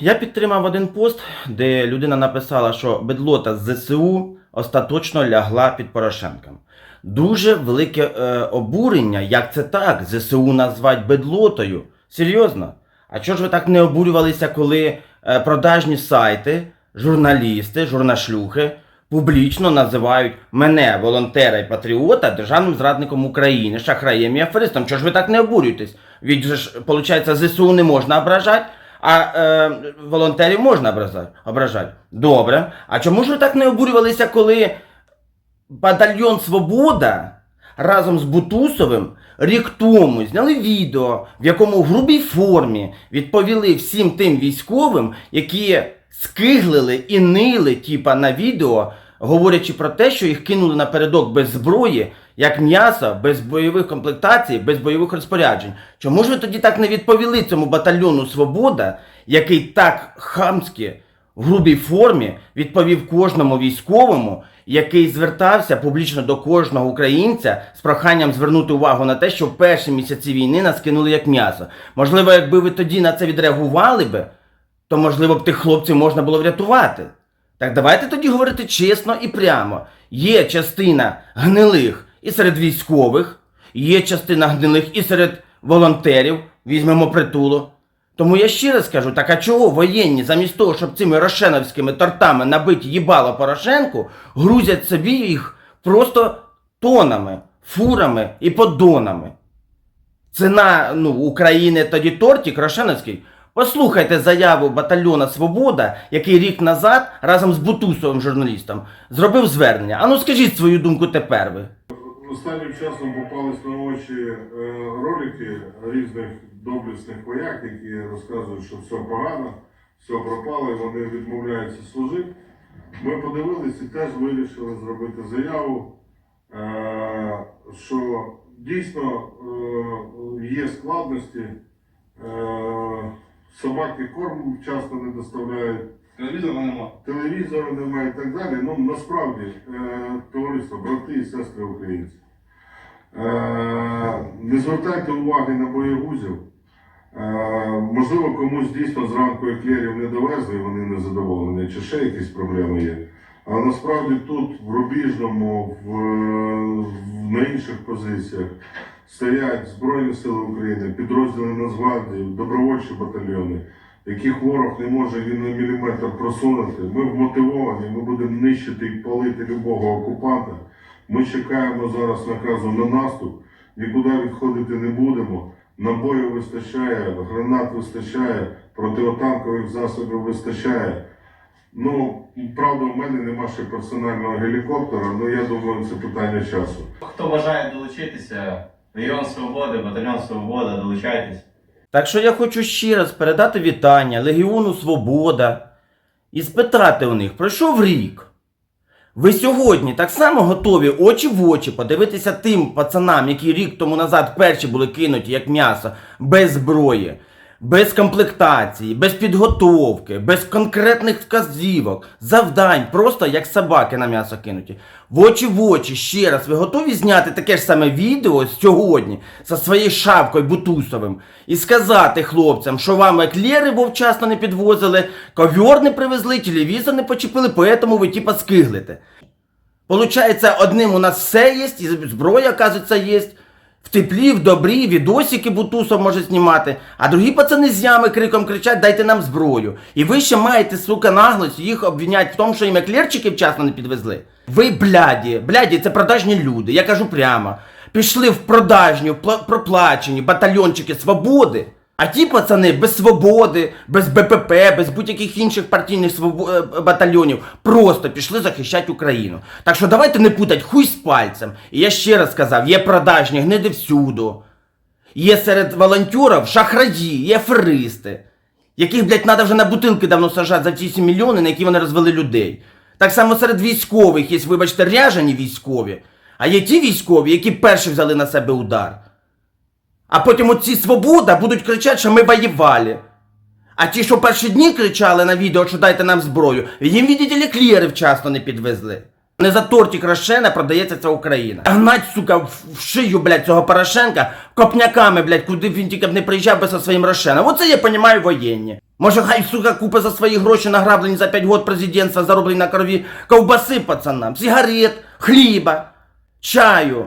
Я підтримав один пост, де людина написала, що бедлота з ЗСУ остаточно лягла під Порошенком. Дуже велике е, обурення, як це так? ЗСУ назвать бедлотою. Серйозно? А чого ж ви так не обурювалися, коли е, продажні сайти, журналісти, журнашлюхи публічно називають мене, волонтера і патріота, державним зрадником України, шахраєм і аферистом? Чого ж ви так не обурюєтесь? Від ж, виходить, ЗСУ не можна ображати, а е, волонтерів можна ображати. Добре. А чому ж ви так не обурювалися, коли батальйон Свобода разом з Бутусовим рік тому зняли відео, в якому в грубій формі відповіли всім тим військовим, які скиглили і нили, типа на відео, говорячи про те, що їх кинули напередок без зброї, як м'ясо, без бойових комплектацій, без бойових розпоряджень. Чому ж ви тоді так не відповіли цьому батальйону Свобода, який так хамськи в грубій формі відповів кожному військовому, який звертався публічно до кожного українця з проханням звернути увагу на те, що в перші місяці війни нас кинули як м'ясо. Можливо, якби ви тоді на це відреагували би, то можливо б тих хлопців можна було врятувати. Так давайте тоді говорити чесно і прямо. Є частина гнилих і серед військових, є частина гнилих і серед волонтерів, візьмемо притулу. Тому я ще раз кажу, так а чого воєнні, замість того, щоб цими рошеновськими тортами набити їбало Порошенку, грузять собі їх просто тонами, фурами і поддонами. Ціна ну, України тоді тортик Рошеновський. Послухайте заяву батальйона Свобода, який рік назад разом з Бутусовим журналістом зробив звернення. А ну скажіть свою думку тепер ви. Останнім часом попались на очі е, ролики різних доблесних вояк, які розказують, що все погано, все пропало, і вони відмовляються служити. Ми подивилися і теж вирішили зробити заяву, е, що дійсно е, є складності. Собаки корм вчасно не доставляють, Телевізора нема. телевізору немає і так далі. Ну насправді, е, товариство, брати і сестри українці. Е, не звертайте уваги на боєгузів. Е, можливо, комусь дійсно зранку еклерів не довезли, і вони не задоволені, чи ще якісь проблеми є. А насправді тут, в Рубіжному, в, в- на інших позиціях стоять Збройні Сили України, підрозділи Нацгвардії, добровольчі батальйони, яких ворог не може ні на міліметр просунути. Ми вмотивовані, ми будемо нищити і палити любого окупанта. Ми чекаємо зараз наказу на наступ, нікуди відходити не будемо. Набоїв вистачає, гранат вистачає, противотанкових засобів вистачає. Ну, правда, в мене нема ще персонального гелікоптера, але я думаю, це питання часу. Хто бажає долучитися, Легіон Свободи, Батальйон Свобода, долучайтесь. Так що я хочу ще раз передати вітання Легіону Свобода і спитати у них, пройшов рік. Ви сьогодні так само готові очі в очі подивитися тим пацанам, які рік тому назад перші були кинуті як м'ясо, без зброї, без комплектації, без підготовки, без конкретних вказівок, завдань, просто як собаки на м'ясо кинуті. В очі в очі ще раз, ви готові зняти таке ж саме відео сьогодні зі своєю шапкою Бутусовим і сказати хлопцям, що вам еклери вовчасно не підвозили, ковьор не привезли, телевізор не почепили, поэтому ви типа скиглите. Получається, одним у нас все є, і зброя, оказується, є. В теплі, в добрі, відосики Бутусов може знімати, а другі пацани з ями криком кричать, дайте нам зброю. І ви ще маєте, сука, наглость їх обвинять в тому, що їм еклерчики вчасно не підвезли. Ви бляді, бляді, це продажні люди, я кажу прямо. Пішли в продажні, в пла- проплачені батальйончики свободи. А ті пацани без свободи, без БПП, без будь-яких інших партійних е, батальйонів просто пішли захищати Україну. Так що давайте не путать хуй з пальцем. І я ще раз сказав, є продажні гниди всюду. Є серед волонтерів шахраї, є аферисти, яких, блядь, треба вже на бутилки давно сажати за ці 7 мільйони, на які вони розвели людей. Так само серед військових є, вибачте, ряжені військові, а є ті військові, які перші взяли на себе удар. А потім оці свобода будуть кричати, що ми воювали. А ті, що перші дні кричали на відео, що дайте нам зброю, їм, видите ли, клєри вчасно не підвезли. Не за тортик Рошена продається ця Україна. Гнать, сука, в шию, блядь, цього Порошенка копняками, блядь, куди він тільки б не приїжджав би зі своїм Рошеном. Оце я понімаю воєнні. Може, хай, сука, купить за свої гроші награблені за 5 год президентства, зароблені на крові ковбаси пацанам, сигарет, хліба, чаю.